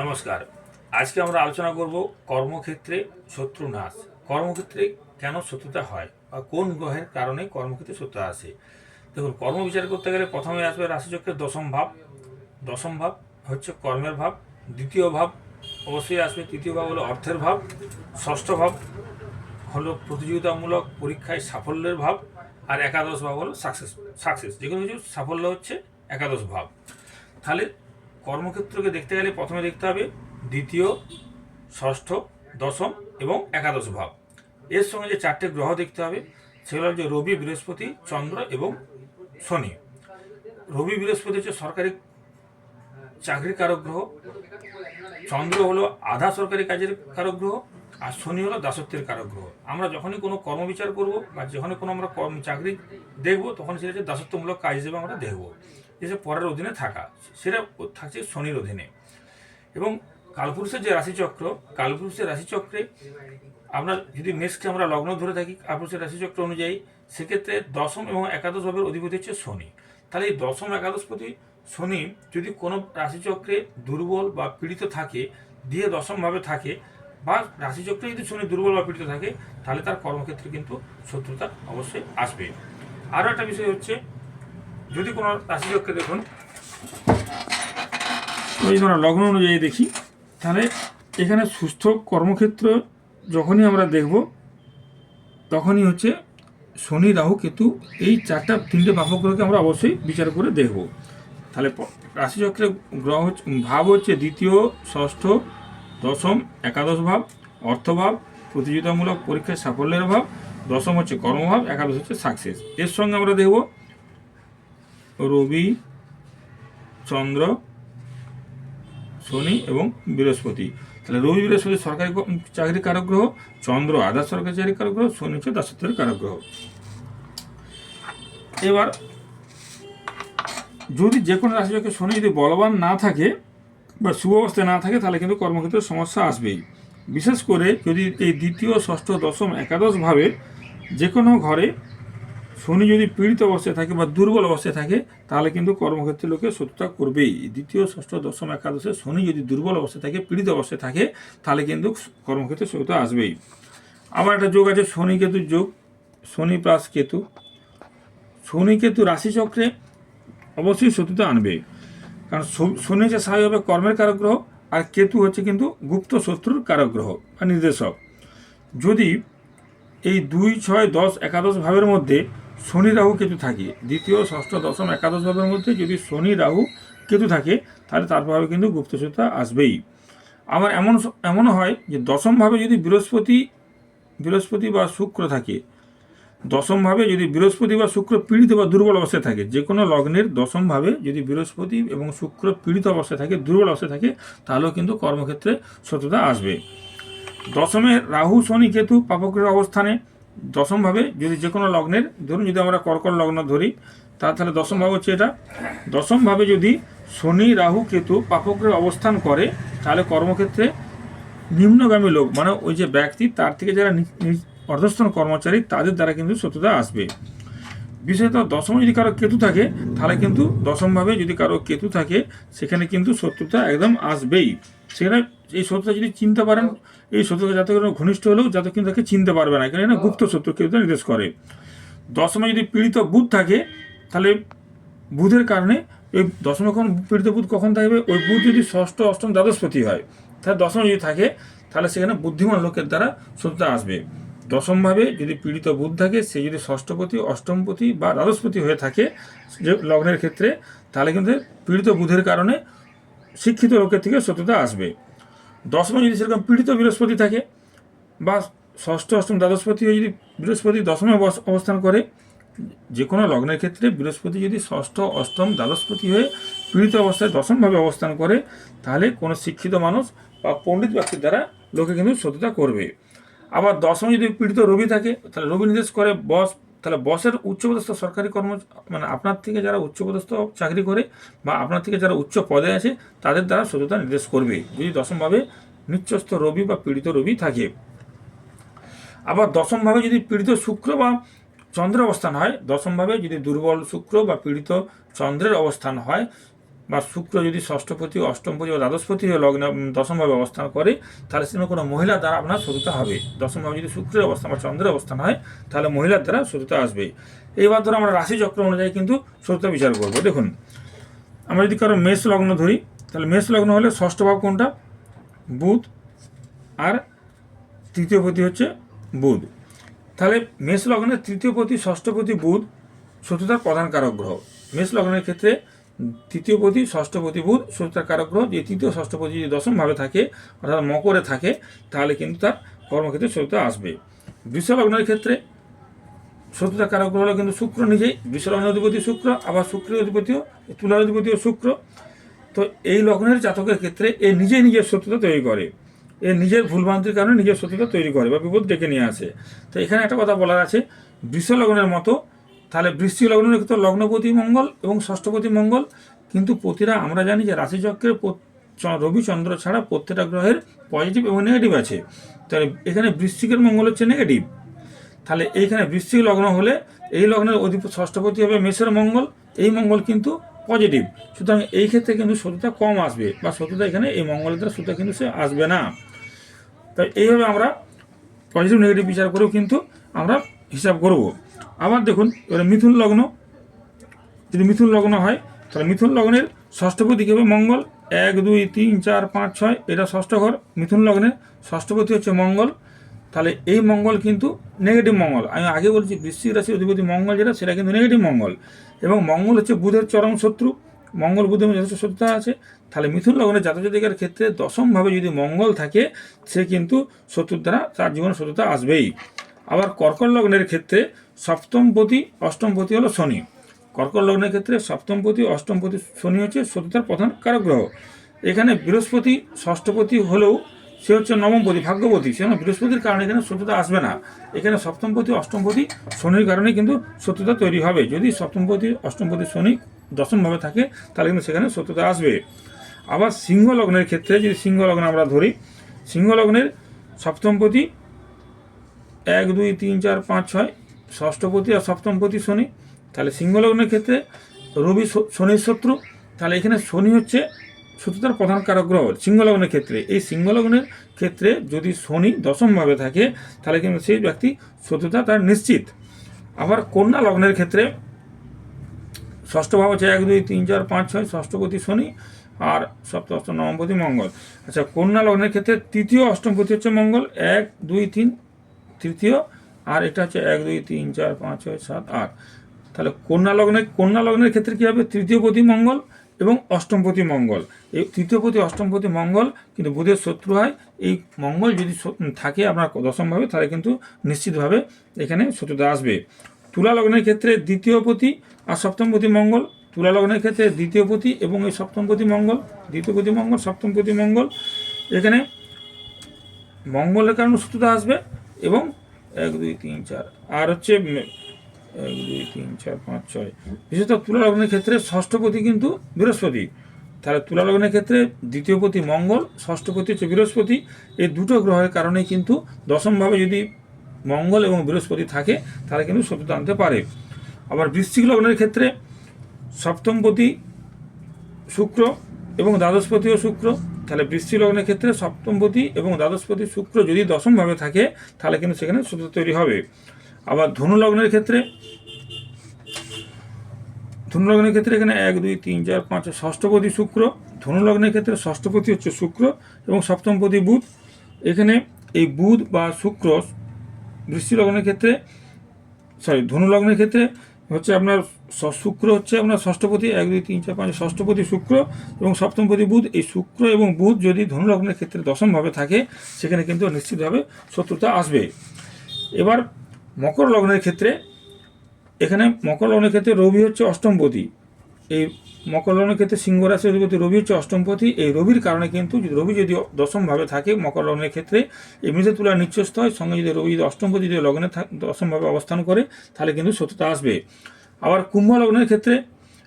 নমস্কার। আজকে আমরা আলোচনা করব কর্মক্ষেত্রে শত্রু নাশ কর্মক্ষেত্রে কেন শত্রুতা হয় বা কোন গ্রহের কারণে কর্মক্ষেত্রে শত্রুতা আসে দেখুন, কর্ম বিচার করতে গেলে প্রথমে আসবে রাশিচক্রের দশম ভাব। দশম ভাব হচ্ছে কর্মের ভাব। দ্বিতীয় ভাব অবশ্যই আসবে, তৃতীয় ভাব হলো অর্থের ভাব। ষষ্ঠ ভাব হলো প্রতিযোগিতামূলক পরীক্ষায় সাফল্যের ভাব। আর একাদশ ভাব হলো সাকসেস সাকসেস যে কোনো কিছু সাফল্য হচ্ছে একাদশ ভাব। তাহলে কর্মক্ষেত্রকে দেখতে গেলে প্রথমে দেখতে হবে দ্বিতীয়, ষষ্ঠ, দশম এবং একাদশ ভাব। এর সঙ্গে যে চারটে গ্রহ দেখতে হবে, সেগুলো হচ্ছে রবি, বৃহস্পতি, চন্দ্র এবং শনি। রবি, বৃহস্পতি হচ্ছে সরকারি চাকরির কারক গ্রহ, চন্দ্র হলো আধা সরকারি কাজের কারক গ্রহ, আর শনি হলো দাসত্বের কারক গ্রহ। আমরা যখনই কোনো কর্মবিচার করব বা যখনই কোনো আমরা চাকরি দেখব, তখন সেটা হচ্ছে দাসত্বমূলক কাজ হিসেবে আমরা দেখব। যে পরের অধীনে থাকা, সেটা থাকছে শনির অধীনে। এবং কালপুরুষের যে রাশিচক্র, কালপুরুষের রাশিচক্রে আমরা যদি মেষকে আমরা লগ্ন ধরে থাকি, কালপুরুষের রাশিচক্র অনুযায়ী সেক্ষেত্রে দশম এবং একাদশ ভাবের অধিপতি হচ্ছে শনি। তাহলে এই দশম একাদশপতি শনি যদি কোনো রাশিচক্রে দুর্বল বা পীড়িত থাকে, দিয়ে দশমভাবে থাকে, বা রাশিচক্রে যদি শনি দুর্বল বা পীড়িত থাকে, তাহলে তার কর্মক্ষেত্রে কিন্তু শত্রুতা অবশ্যই আসবে। আরও একটা বিষয় হচ্ছে যদি কোনো রাশি রাশিচক্রে দেখুন ওই ধরো লগ্ন অনুযায়ী দেখি, তাহলে এখানে সুস্থ কর্মক্ষেত্র যখনই আমরা দেখব, তখনই হচ্ছে শনি, রাহু, কেতু, এই চারটা, তিনটে পাপগ্রহকে আমরা অবশ্যই বিচার করে দেখব। তাহলে রাশিচক্রের গ্রহ ভাব হচ্ছে দ্বিতীয়, ষষ্ঠ, দশম, একাদশ ভাব, অর্থভাব, প্রতিযোগিতামূলক পরীক্ষায় সাফল্যের ভাব, দশম হচ্ছে কর্মভাব, একাদশ হচ্ছে সাকসেস এর সঙ্গে আমরা দেখব রবি, চন্দ্র, শনি এবং বৃহস্পতি। তাহলে রবি, বৃহস্পতি সরকারি চাকরি কারক চন্দ্র আধা সরকারি চাকরি কারক শনি হচ্ছে দাসত্বের কারক এবার, যদি যে কোনো রাশিচক্রে শনি যদি বলবান না থাকে বা শুভ অবস্থায় না থাকে, তাহলে কিন্তু কর্মক্ষেত্রে সমস্যা আসবেই। বিশেষ করে যদি এই দ্বিতীয়, ষষ্ঠ, দশম, একাদশ ভাবে যে কোনো ঘরে শনি যদি পীড়িত অবস্থায় থাকে বা দুর্বল অবস্থায় থাকে, তাহলে কিন্তু কর্মক্ষেত্রে লোকে শত্রুতা করবেই। দ্বিতীয়, ষষ্ঠ, দশম, একাদশে শনি যদি দুর্বল অবস্থায় থাকে, পীড়িত অবস্থায় থাকে, তাহলে কিন্তু কর্মক্ষেত্রে শত্রুতা আসবেই। আবার একটা যোগ আছে, শনি কেতুর যোগ, শনি প্লাস কেতু। শনি কেতু রাশিচক্রে অবশ্যই শত্রুতা আনবে। কারণ শনি হচ্ছে স্বাভাবিকভাবে কর্মের কারক গ্রহ আর কেতু হচ্ছে কিন্তু গুপ্ত শত্রুর কারক গ্রহ বা নির্দেশক। যদি এই দুই, ছয়, দশ, একাদশ ভাবের মধ্যে শনি রাহু কেতু থাকে। দ্বিতীয়, ষষ্ঠ, দশম, একাদশ ভাবের মধ্যে যদি শনি রাহু কেতু থাকে, তাহলে তার প্রভাবে কিন্তু গুপ্তশত্রুতা আসবেই। আবার এমন এমনও হয় যে দশমভাবে যদি বৃহস্পতি বৃহস্পতি বা শুক্র থাকে দশমভাবে যদি বৃহস্পতি বা শুক্র পীড়িত বা দুর্বল অবস্থায় থাকে যে কোনো লগ্নের দশমভাবে যদি বৃহস্পতি এবং শুক্র পীড়িত অবস্থায় থাকে, দুর্বল অবস্থায় থাকে, তাহলেও কিন্তু কর্মক্ষেত্রে শত্রুতা আসবে। দশমে রাহু, শনি, কেতু পাপগ্রহের অবস্থানে দশমভাবে যদি যে কোনো লগ্নের, ধরুন যদি আমরা কর্কট লগ্ন ধরি, তা তাহলে দশম ভাব হচ্ছে এটা। দশমভাবে যদি শনি, রাহু, কেতু পাপগ্রহে অবস্থান করে, তাহলে কর্মক্ষেত্রে নিম্নগামী লোক মানে ওই যে ব্যক্তি, তার থেকে যারা অর্ধস্থন কর্মচারী, তাদের দ্বারা কিন্তু শত্রুতা আসবে। বিশেষত দশম যদি কারও কেতু থাকে, তাহলে কিন্তু দশমভাবে যদি কারও কেতু থাকে, সেখানে কিন্তু শত্রুতা একদম আসবেই। সেখানে এই শত্রুতা যদি চিনতে পারেন এই শত্রুতা যাতে কোনো ঘনিষ্ঠ হলেও যাতে কিন্তু তাকে চিনতে পারবে না এখানে না গুপ্ত শত্রু কেতু নির্দেশ করে। দশমে যদি পীড়িত বুধ থাকে তাহলে বুধের কারণে ওই দশমে কখন পীড়িত বুধ কখন থাকবে? ওই বুধ যদি ষষ্ঠ অষ্টম দ্বাদশপতি হয় তাহলে দশম যদি থাকে তাহলে সেখানে বুদ্ধিমান লোকের দ্বারা শত্রুতা আসবে। দশমভাবে যদি পীড়িত বুধ থাকে সে যদি ষষ্ঠপতি অষ্টমপতি বা দ্বাদশপতি হয়ে থাকে যে লগ্নের ক্ষেত্রে তাহলে কিন্তু পীড়িত বুধের কারণে শিক্ষিত লোকের থেকে শত্রুতা আসবে। দশমে যদি সেরকম পীড়িত বৃহস্পতি থাকে বা ষষ্ঠ, অষ্টম, দ্বাদশপতি যদি বৃহস্পতি দশমে বস- অবস্থান করে, যে কোনো লগ্নের ক্ষেত্রে বৃহস্পতি যদি ষষ্ঠ, অষ্টম, দ্বাদশপতি হয়ে পীড়িত অবস্থায় দশমভাবে অবস্থান করে, তাহলে কোনো শিক্ষিত মানুষ বা পণ্ডিত ব্যক্তির দ্বারা লোকে কিন্তু শত্রুতা করবে। আবার দশমে যদি পীড়িত রবি থাকে, তাহলে রবি নির্দেশ করে, বস তাহলে বসের উচ্চপদস্থ সরকারি কর্ম মানে আপনার থেকে যারা উচ্চপদস্থ চাকরি করে বা আপনার থেকে যারা উচ্চ পদে আছে, তাদের দ্বারা সততা নির্দেশ করবে। যদি দশমভাবে নিচ্চস্থ রবি বা পীড়িত রবি থাকে। আবার দশমভাবে যদি পীড়িত শুক্র বা চন্দ্রের অবস্থান হয়, দশমভাবে যদি দুর্বল শুক্র বা পীড়িত চন্দ্রের অবস্থান হয় বা শুক্র যদি ষষ্ঠপতি অষ্টমপতি বা দ্বাদশপতি লগ্ন দশমভাবে অবস্থান করে, তাহলে সেখানে কোনো মহিলার দ্বারা আপনার শত্রুতা হবে। দশমভাবে যদি শুক্রের অবস্থান বা চন্দ্রের অবস্থান হয়, তাহলে মহিলার দ্বারা শত্রুতা আসবে। এইবার ধরো আমরা রাশি চক্র অনুযায়ী কিন্তু শত্রুতা বিচার করব। দেখুন, আমরা যদি কারও মেষ লগ্ন ধরি, তাহলে মেষ লগ্ন হলে ষষ্ঠ ভাব কোনটা? বুধ। আর তৃতীয় পতি হচ্ছে বুধ। তাহলে মেষ লগ্নের তৃতীয় পতি ষষ্ঠপতি বুধ শত্রুতার প্রধান কারক গ্রহ। মেষ লগ্নের ক্ষেত্রে তৃতীয় পতি ষষ্ঠপতি বুধ শত্রুতার কারক গ্রহ যে তৃতীয় ষষ্ঠপতি যদি দশমভাবে থাকে, অর্থাৎ মকরে থাকে, তাহলে কিন্তু তার কর্মক্ষেত্রে শত্রুতা আসবে। বৃষ লগ্নের ক্ষেত্রে শত্রুতা কারক গ্রহ হলো কিন্তু শুক্র নিজেই বৃষ লগ্নের অধিপতি শুক্র, আবার শুক্রের অধিপতিও তুলার অধিপতিও শুক্র। তো এই লগ্নের জাতকের ক্ষেত্রে এ নিজেই নিজের শত্রুতা তৈরি করে। এ নিজের ভুলভ্রান্তির কারণে নিজের শত্রুতা তৈরি করে বা বিপদ ডেকে নিয়ে আসে। তো এখানে একটা কথা বলার আছে বৃষ লগ্নের মতো তাহলে বৃষ্টি লগ্নের ক্ষেত্রে লগ্নপতি মঙ্গল এবং ষষ্ঠপতি মঙ্গল। কিন্তু প্রতিটা, আমরা জানি যে রাশিচক্রের রবি চন্দ্র ছাড়া প্রত্যেকটা গ্রহের পজিটিভ এবং নেগেটিভ আছে। তাহলে এখানে বৃশ্চিকের মঙ্গল হচ্ছে নেগেটিভ তাহলে এইখানে বৃশ্চিক লগ্ন হলে এই লগ্নের অধিপ ষষ্ঠপতি হবে মেষের মঙ্গল, এই মঙ্গল কিন্তু পজিটিভ সুতরাং এই ক্ষেত্রে কিন্তু শত্রুতা কম আসবে বা শত্রুতা এখানে এই মঙ্গলের দ্বারা শত্রুতা কিন্তু সে আসবে না। তাই এইভাবে আমরা পজিটিভ নেগেটিভ বিচার করেও কিন্তু আমরা হিসাব করব। আবার দেখুন, এবারে মিথুন লগ্ন। যদি মিথুন লগ্ন হয়, তাহলে মিথুন লগ্নের ষষ্ঠপতি কী হবে মঙ্গল। এক, দুই, তিন, চার, পাঁচ, ছয়, এটা ষষ্ঠ ঘর। মিথুন লগ্নের ষষ্ঠপতি হচ্ছে মঙ্গল। তাহলে এই মঙ্গল কিন্তু নেগেটিভ মঙ্গল। আমি আগে বলছি, বৃশ্চিক রাশির অধিপতি মঙ্গল যেটা, সেটা কিন্তু নেগেটিভ মঙ্গল। এবং মঙ্গল হচ্ছে বুধের চরম শত্রু। মঙ্গল বুধের যথেষ্ট শত্রুতা আছে। তাহলে মিথুন লগ্নের জাতজাতিকার ক্ষেত্রে দশমভাবে যদি মঙ্গল থাকে, সে কিন্তু শত্রুর দ্বারা তার জীবনে শত্রুতা আসবেই। আবার কর্কট লগ্নের ক্ষেত্রে সপ্তমপতি অষ্টমপতি হলো শনি। কর্কট লগ্নের ক্ষেত্রে সপ্তমপতি অষ্টমপতি শনি হচ্ছে শত্রুতার প্রধান কারক গ্রহ এখানে বৃহস্পতি ষষ্ঠপতি হলেও সে হচ্ছে নবমপতি ভাগ্যপতি। সেজন্য বৃহস্পতির কারণে এখানে শত্রুতা আসবে না। এখানে সপ্তমপতি অষ্টমপতি শনির কারণে কিন্তু শত্রুতা তৈরি হবে। যদি সপ্তমপতি অষ্টমপতি শনি দশমভাবে থাকে, তাহলে কিন্তু সেখানে শত্রুতা আসবে। আবার সিংহ লগ্নের ক্ষেত্রে যদি সিংহ লগ্ন আমরা ধরি, সিংহ লগ্নের সপ্তমপতি এক, দুই, তিন, চার, পাঁচ, ছয়, ষষ্ঠপতি আর সপ্তমপতি শনি। তাহলে সিংহ লগ্নের ক্ষেত্রে রবি শনির শত্রু। তাহলে এখানে শনি হচ্ছে শত্রুতার প্রধান কারক গ্রহ। সিংহ ক্ষেত্রে, এই সিংহ লগ্নের ক্ষেত্রে যদি শনি দশমভাবে থাকে, তাহলে কিন্তু সেই ব্যক্তি শত্রুতা তার নিশ্চিত। আবার কন্যা লগ্নের ক্ষেত্রে ষষ্ঠ ভাব হচ্ছে এক, দুই, তিন, চার, পাঁচ, ছয়, ষষ্ঠপতি শনি আর সপ্তম অষ্টম, নবমপতি মঙ্গল। আচ্ছা কন্যা লগ্নের ক্ষেত্রে তৃতীয়, অষ্টমপতি হচ্ছে মঙ্গল। এক, দুই, তিন তৃতীয়, আর এটা হচ্ছে এক, দুই, তিন, চার, পাঁচ, ছয়, সাত, আট। তাহলে কন্যা লগ্নের কন্যা লগ্নের ক্ষেত্রে কী হবে? তৃতীয়পতি মঙ্গল এবং অষ্টমপতি মঙ্গল। এই তৃতীয়পতি অষ্টমপতি মঙ্গল কিন্তু বুধের শত্রু হয়। এই মঙ্গল যদি থাকে আপনার দশমভাবে, তাহলে কিন্তু নিশ্চিতভাবে এখানে শত্রুতা আসবে। তুলা লগ্নের ক্ষেত্রে দ্বিতীয়পতি আর সপ্তমপতি মঙ্গল। তুলা লগ্নের ক্ষেত্রে দ্বিতীয়পতি এবং এই সপ্তমপতি মঙ্গল দ্বিতীয়পতি মঙ্গল সপ্তমপতি মঙ্গল। এখানে মঙ্গলের কারণে শত্রুতা আসবে। এবং এক, দুই, তিন, চার। আর হচ্ছে এক, দুই, তিন, চার, পাঁচ, ছয়। বিশেষত তুলা লগ্নের ক্ষেত্রে ষষ্ঠপতি কিন্তু বৃহস্পতি। তাহলে তুলা লগ্নের ক্ষেত্রে দ্বিতীয়পতি মঙ্গল ষষ্ঠপতি হচ্ছে বৃহস্পতি। এই দুটো গ্রহের কারণে কিন্তু দশমভাবে যদি মঙ্গল এবং বৃহস্পতি থাকে, তাহলে কিন্তু শত্রুতা আনতে পারে। আবার বৃশ্চিক লগ্নের ক্ষেত্রে সপ্তমপতি শুক্র এবং দ্বাদশপতিও শুক্র। তাহলে বৃষ্টি লগ্নের ক্ষেত্রে সপ্তমপতি এবং দ্বাদশপতি শুক্র যদি দশমভাবে থাকে, তাহলে কিন্তু সেখানে সূত্র তৈরি হবে। আবার ধনু লগ্নের ক্ষেত্রে, ধনু লগ্নের ক্ষেত্রে এখানে এক, দুই, তিন, চার, পাঁচ ষষ্ঠপতি শুক্র, ধনু লগ্নের ক্ষেত্রে ষষ্ঠপতি হচ্ছে শুক্র এবং সপ্তমপতি বুধ। এখানে এই বুধ বা শুক্র বৃষ্টি লগ্নের ক্ষেত্রে সরি ধনু লগ্নের ক্ষেত্রে হচ্ছে আপনার শুক্র হচ্ছে আপনার ষষ্ঠপতি এক, দুই, তিন, চার, পাঁচ ষষ্ঠপতি শুক্র এবং সপ্তমপতি বুধ। এই শুক্র এবং বুধ যদি ধনুলগ্নের ক্ষেত্রে দশমভাবে থাকে, সেখানে কিন্তু নিশ্চিতভাবে শত্রুতা আসবে। এবার মকর লগ্নের ক্ষেত্রে, এখানে মকর লগ্নের ক্ষেত্রে রবি হচ্ছে অষ্টমপতি এই মকর লগ্নের ক্ষেত্রে সিংহ রাশির অধিপতি রবি হচ্ছে অষ্টমপতি এই রবির কারণে কিন্তু রবি যদি দশমভাবে থাকে, মকর লগ্নের ক্ষেত্রে এমনিতে তুলা নিচ্ছস্ত হয়। সঙ্গে যদি রবি যদি অষ্টমপতি যদি লগ্নে দশমভাবে অবস্থান করে, তাহলে কিন্তু শত্রুতা আসবে। আবার কুম্ভ লগ্নের ক্ষেত্রে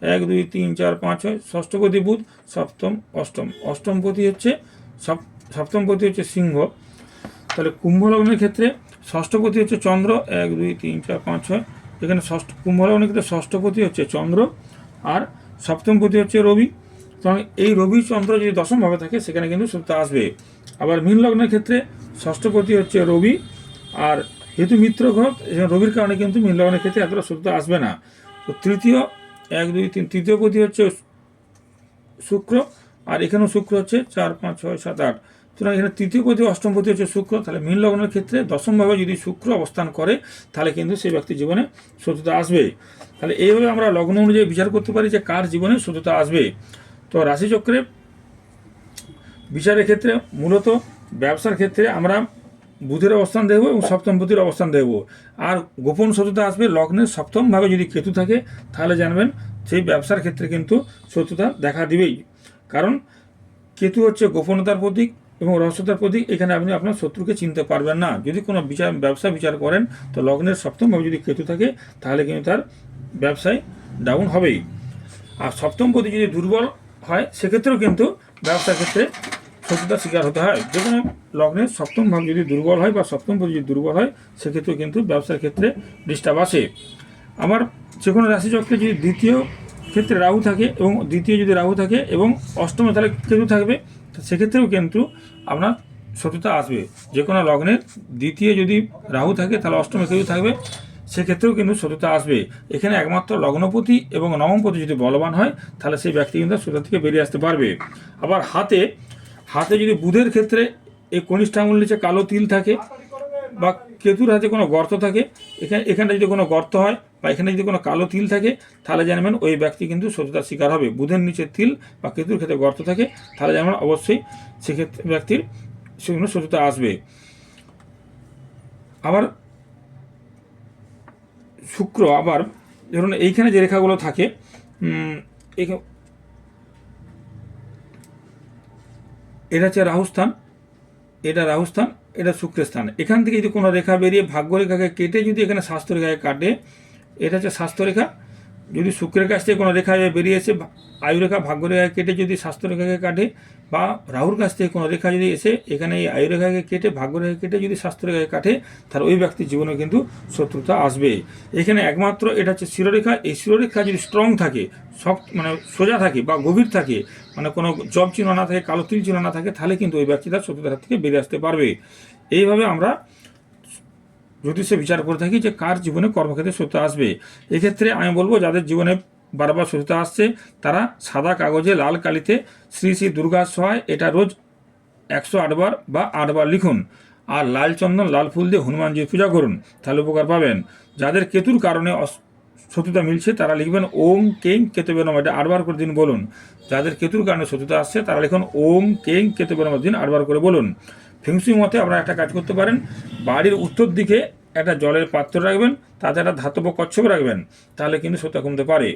এক, দুই, তিন, চার, পাঁচ, ছয় ষষ্ঠপতি বুধ, সপ্তম, অষ্টম। অষ্টমপতি হচ্ছে সপ- সপ্তমপতি হচ্ছে সিংহ। তাহলে কুম্ভ লগ্নের ক্ষেত্রে ষষ্ঠপতি হচ্ছে চন্দ্র। এক, দুই, তিন, চার, পাঁচ, ছয়। এখানে ষষ্ঠ, কুম্ভ লগ্নের ক্ষেত্রে ষষ্ঠপতি হচ্ছে চন্দ্র। আর সপ্তমপতি হচ্ছে রবি। সুতরাং এই রবি চন্দ্র যদি দশমভাবে থাকে, সেখানে কিন্তু সূর্য আসবে। আবার মীন লগ্নের ক্ষেত্রে ষষ্ঠপতি হচ্ছে রবি আর হেতু মিত্র এখানে রবির কারণে কিন্তু মীন লগ্নের ক্ষেত্রে এতটা সূর্য আসবে না। তো তৃতীয়, এক, দুই, তিন, তৃতীয় পতি হচ্ছে শুক্র, আর এখানেও শুক্র হচ্ছে চার, পাঁচ, ছয়, সাত, আট। সুতরাং এখানে তৃতীয় পতি অষ্টম পতি হচ্ছে শুক্র, তাহলে মীন লগ্নের ক্ষেত্রে দশমভাবে যদি শুক্র অবস্থান করে, তাহলে কিন্তু সেই ব্যক্তির জীবনে শত্রুতা আসবে। তাহলে এইভাবে আমরা লগ্ন অনুযায়ী বিচার করতে পারি যে কার জীবনে শত্রুতা আসবে। তো রাশিচক্রে বিচারের ক্ষেত্রে মূলত ব্যবসার ক্ষেত্রে আমরা বুধের অবস্থান দেখব এবং সপ্তম পতির অবস্থান দেখব। আর গোপন শত্রুতা আসবে, লগ্নের সপ্তমভাবে যদি কেতু থাকে, তাহলে জানবেন সেই ব্যবসার ক্ষেত্রে কিন্তু শত্রুতা দেখা দিবেই। কারণ কেতু হচ্ছে গোপনতার প্রতীক এবং রহস্যতার প্রতীক, এখানে আপনি আপনার শত্রুকে চিনতে পারবেন না। যদি কোনো বিচার, ব্যবসা বিচার করেন, তো লগ্নের সপ্তমভাবে যদি কেতু থাকে, তাহলে কিন্তু তার ব্যবসায় ডাউন হবেই। আর সপ্তম পতি যদি দুর্বল হয়, সেক্ষেত্রেও কিন্তু ব্যবসার ক্ষেত্রে শত্রুতার শিকার হতে হয়। যে কোনো লগ্নের সপ্তম ভাব যদি দুর্বল হয় বা সপ্তম পতি যদি দুর্বল হয়, সেক্ষেত্রেও কিন্তু ব্যবসার ক্ষেত্রে ডিস্টার্ব আসে। আমার যে কোনো রাশিচক্রে যদি দ্বিতীয় ক্ষেত্রে রাহু থাকে এবং দ্বিতীয় যদি রাহু থাকে এবং অষ্টমে তাহলে কেতু থাকবে সেক্ষেত্রেও কিন্তু আপনার শত্রুতা আসবে। যে কোনো লগ্নের দ্বিতীয় যদি রাহু থাকে, তাহলে অষ্টমে কেতু থাকবে, সেক্ষেত্রেও কিন্তু শত্রুতা আসবে। এখানে একমাত্র লগ্নপতি এবং নবমপতি যদি বলবান হয়, তাহলে সেই ব্যক্তি কিন্তু শত্রুতা থেকে বেরিয়ে আসতে পারবে। আবার হাতে হাতে যদি বুধের ক্ষেত্রে এই কনিষ্ঠ আঙুল নিচে কালো তিল থাকে বা কেতুর হাতে কোনো গর্ত থাকে, এখানে এখানে যদি কোনো গর্ত হয় এখানে যদি কোনো কালো তিল থাকে, তাহলে জানবেন ওই ব্যক্তি কিন্তু শত্রুতার শিকার হবে। বুধের নিচে তিল বা কেতুর ক্ষেত্রে গর্ত থাকে, তাহলে জানবেন অবশ্যই সেক্ষেত্রে ব্যক্তির সেগুলো শত্রুতা আসবে। আবার শুক্র আবার, ধরুন এইখানে যে রেখাগুলো থাকে এটা হচ্ছে রাহুস্থান, এটা রাহুস্থান, এটা শুক্রের স্থান। এখান থেকে যদি কোনো রেখা বেরিয়ে ভাগ্য রেখাকে কেটে যদি এখানে স্বাস্থ্য রেখাকে কাটে এটা হচ্ছে স্বাস্থ্যরেখা। যদি শুক্রের কাছ থেকে কোনো রেখা বেরিয়ে এসে ভা- আয়ু ভাগ্য রেখাকে কেটে যদি স্বাস্থ্যরেখাকে কাটে বা রাহুর কাছ থেকে কোনো রেখা যদি এসে এখানে এই আয়ুরেখাকে কেটে, ভাগ্য রেখা কেটে যদি স্বাস্থ্য রেখাকে কাটে, তাহলে ওই ব্যক্তির জীবনে কিন্তু শত্রুতা আসবে। এখানে একমাত্র এটা হচ্ছে শিরোরেখা। এই শিরোরেখা যদি স্ট্রং থাকে শক্ত মানে সোজা থাকে বা গভীর থাকে মানে কোনো জব চিহ্ন না থাকে, কালো তিল চিহ্ন না থাকে, তাহলে কিন্তু ওই ব্যক্তি তার শত্রুতার থেকে বেরিয়ে আসতে পারবে। এইভাবে আমরা জ্যোতিষে বিচার করে থাকি যে কার জীবনে কর্মক্ষেত্রে সত্য আসবে। এক্ষেত্রে আমি বলব, যাদের জীবনে বারবার সত্য আসছে, তারা সাদা কাগজে, লাল কালিতে শ্রী শ্রী দুর্গা সহায়, এটা রোজ একশো আটবার বা আটবার লিখুন। আর লাল চন্দন, লাল ফুল দিয়ে হনুমানজির পূজা করুন, তাহলে উপকার পাবেন। যাদের কেতুর কারণে শত্রুতা মিলছে, তারা লিখবেন ওম কেং কেতবে নম। এটা আটবার করে দিন বলুন। যাদের কেতুর কারণে শত্রুতা আসছে, তারা লিখুন ওম কেং কেতবে নম। দিন আটবার করে বলুন। ফিংসুই মতে আপনারা একটা কাজ করতে পারেন। বাড়ির উত্তর দিকে একটা জলের পাত্র রাখবেন, তাতে একটা ধাতব কচ্ছপ রাখবেন, তাহলে কিন্তু সত্যা কমতে পারে।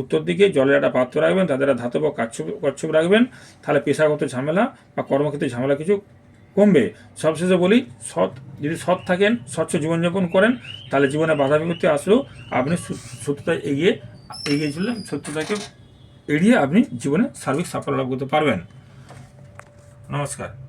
উত্তর দিকে জলের একটা পাত্র রাখবেন তাদের ধাতব কচ্ছপ কচ্ছপ রাখবেন, তাহলে পেশাগত ঝামেলা বা কর্মক্ষেত্রে ঝামেলা কিছু কমবে। সবশেষে বলি, সৎ, যদি সৎ থাকেন, স্বচ্ছ জীবনযাপন করেন, তাহলে জীবনে বাধা বিপত্তি আসলেও আপনি সত্যতা এগিয়ে এগিয়ে চললেন, সত্যতাকে এড়িয়ে আপনি জীবনে সার্বিক সাফল্য লাভ করতে পারবেন। নমস্কার।